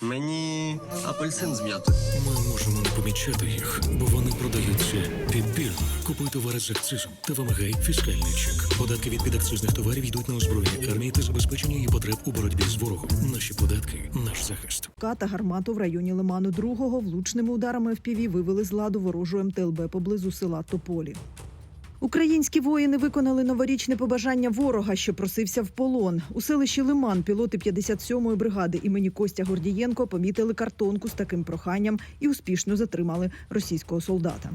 Мені апельсин з м'ятою. Ми можемо не помічати їх, бо вони продаються підбірно. Купуй товари з акцизом та вимагай фіскальний чек. Податки від підакцизних товарів йдуть на озброєння армії та забезпечення її потреб у боротьбі з ворогом. Наші податки наш захист. Та гармату в районі Лиману другого влучними ударами ФПВ вивели з ладу ворожу МТЛБ поблизу села Тополі. Українські воїни виконали новорічне побажання ворога, що просився в полон. У селищі Лиман пілоти 57-ї бригади імені Костя Гордієнко помітили картонку з таким проханням і успішно затримали російського солдата.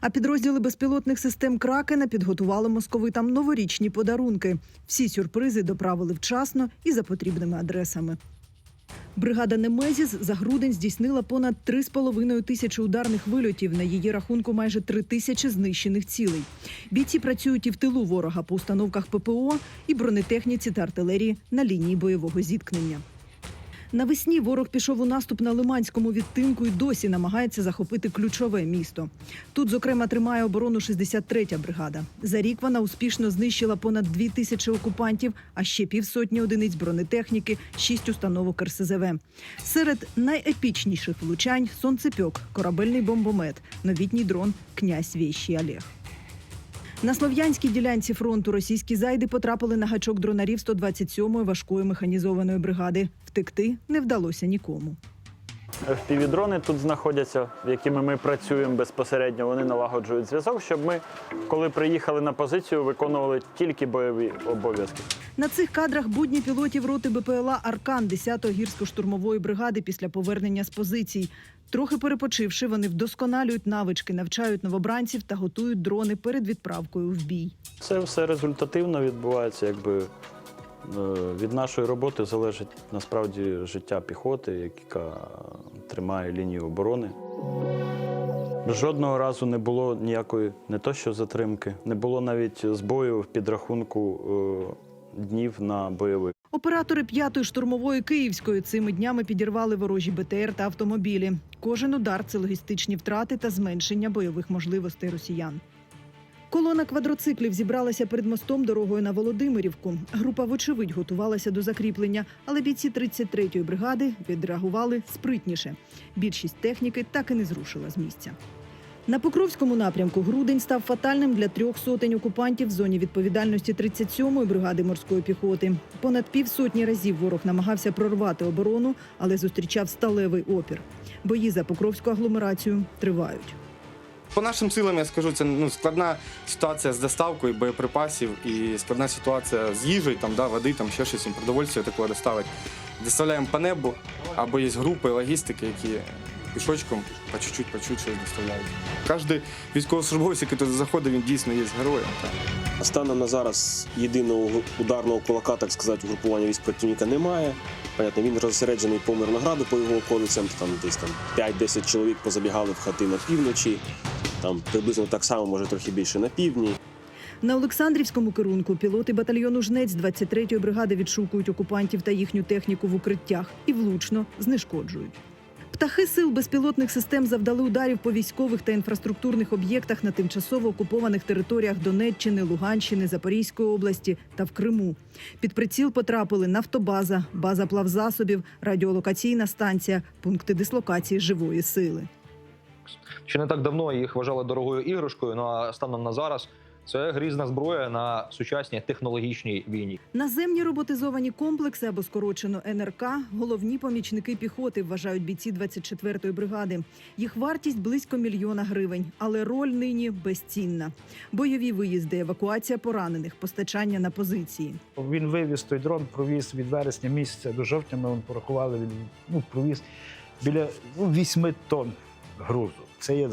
А підрозділи безпілотних систем Кракена підготували московитам новорічні подарунки. Всі сюрпризи доправили вчасно і за потрібними адресами. Бригада Немезіс за грудень здійснила понад 3,5 тисячі ударних вильотів. На її рахунку майже 3 тисячі знищених цілей. Бійці працюють і в тилу ворога по установках ППО, і бронетехніці та артилерії на лінії бойового зіткнення. Навесні ворог пішов у наступ на Лиманському відтинку і досі намагається захопити ключове місто. Тут, зокрема, тримає оборону 63-я бригада. За рік вона успішно знищила понад дві тисячі окупантів, а ще півсотні одиниць бронетехніки, шість установок РСЗВ. Серед найепічніших влучань сонцепьок, корабельний бомбомет, новітній дрон князь Вєщий Олег. На слов'янській ділянці фронту російські зайди потрапили на гачок дронарів 127-ї важкої механізованої бригади. Втекти не вдалося нікому. FPV-дрони тут знаходяться, якими ми працюємо безпосередньо. Вони налагоджують зв'язок, щоб ми, коли приїхали на позицію, виконували тільки бойові обов'язки. На цих кадрах будні пілотів роти БПЛА Аркан 10-ї гірсько-штурмової бригади після повернення з позицій. Трохи перепочивши, вони вдосконалюють навички, навчають новобранців та готують дрони перед відправкою в бій. Це все результативно відбувається, якби е, від нашої роботи залежить насправді життя піхоти, яка тримає лінію оборони. Жодного разу не було ніякої не то що затримки, не було навіть збою в підрахунку е, днів на бойових. Оператори 5-ї штурмової київської цими днями підірвали ворожі БТР та автомобілі. Кожен удар це логістичні втрати та зменшення бойових можливостей росіян. Колона квадроциклів зібралася перед мостом дорогою на Володимирівку. Група, вочевидь, готувалася до закріплення, але бійці 33-ї бригади відреагували спритніше. Більшість техніки так і не зрушила з місця. На Покровському напрямку грудень став фатальним для трьох сотень окупантів в зоні відповідальності 37-ї бригади морської піхоти. Понад півсотні разів ворог намагався прорвати оборону, але зустрічав сталевий опір. Бої за Покровську агломерацію тривають. По нашим силам я скажу, це ну, складна ситуація з доставкою боєприпасів і складна ситуація з їжею, там, да, води, там ще щось, їм продовольствя такого доставити. Доставляємо по небу, або є групи логістики, які пішочком по чуть-чуть, по чуть щось доставляють. Кожен військовослужбовець, який туди заходить, він дійсно є героєм. Станом на зараз єдиного ударного кулака, так сказати, угрупування військ противника немає. Понятно, він розсереджений по Мирнограду, по його околицям. Там десь там 5-10 чоловік позабігали в хати на півночі. Там приблизно так само, може трохи більше на півдні. На Олександрівському керунку пілоти батальйону Жнець 23-ї бригади відшукують окупантів та їхню техніку в укриттях і влучно знешкоджують. Птахи сил безпілотних систем завдали ударів по військових та інфраструктурних об'єктах на тимчасово окупованих територіях Донеччини, Луганщини, Запорізької області та в Криму. Під приціл потрапили нафтобаза, база плавзасобів, радіолокаційна станція, пункти дислокації живої сили. Ще не так давно їх вважали дорогою іграшкою. Ну а станом на зараз це грізна зброя на сучасній технологічній війні. Наземні роботизовані комплекси або скорочено НРК головні помічники піхоти, вважають бійці 24-ї бригади. Їх вартість близько мільйона гривень, але роль нині безцінна. Бойові виїзди, евакуація поранених, постачання на позиції. Він вивіз той дрон, провіз від вересня місяця до жовтня. Ми порахували, він ну, провіз біля ну, 8 тонн грузу. Це є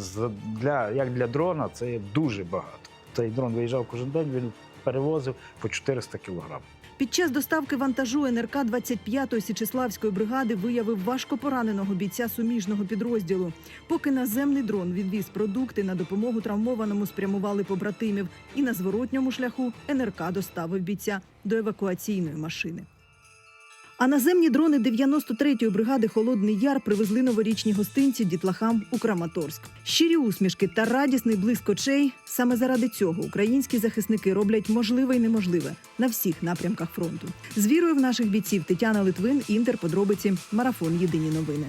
для, як для дрона, це є дуже багато. Цей дрон виїжджав кожен день, він перевозив по 400 кілограм. Під час доставки вантажу НРК 25-ї Січеславської бригади виявив важко пораненого бійця суміжного підрозділу. Поки наземний дрон відвіз продукти на допомогу травмованому спрямували побратимів, і на зворотньому шляху НРК доставив бійця до евакуаційної машини. А наземні дрони 93-ї бригади Холодний Яр привезли новорічні гостинці дітлахам у Краматорськ. Щирі усмішки та радісний блиск очей. Саме заради цього українські захисники роблять можливе й неможливе на всіх напрямках фронту. З вірою в наших бійців Тетяна Литвин, Інтер, подробиці, марафон. Єдині новини.